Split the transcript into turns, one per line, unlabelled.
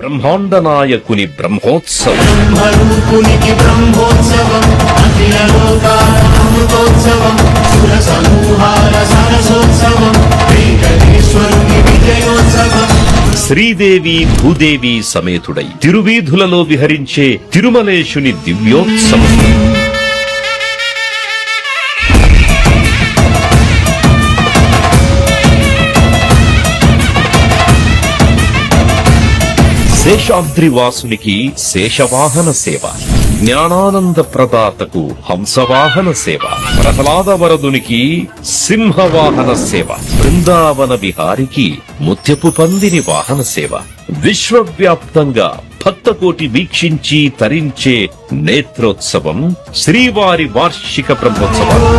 బ్రహ్మాండ నాయకుని బ్రహ్మోత్సవం.
బ్రహ్మరూపునికి బ్రహ్మోత్సవం అఖిల లోకామృతోత్సవం సుర సమూహాల సరసోత్సవం వెంకటేశ్వరుని విజయోత్సవం.
శ్రీదేవి భూదేవి సమేతుడై తిరువీధులలో విహరించే తిరుమలేశుని దివ్యోత్సవం. శేషాద్రి వాసునికి శేషవాహన సేవ. జ్ఞానానంద ప్రదాతకు హంసవాహన సేవ. ప్రహ్లాద వరదునికి సింహవాహన సేవ. బృందావన విహారికి ముత్యపు పందిని వాహన సేవ. విశ్వవ్యాప్తంగా భక్తకోటి వీక్షించి తరించే నేత్రోత్సవం శ్రీవారి వార్షిక బ్రహ్మోత్సవం.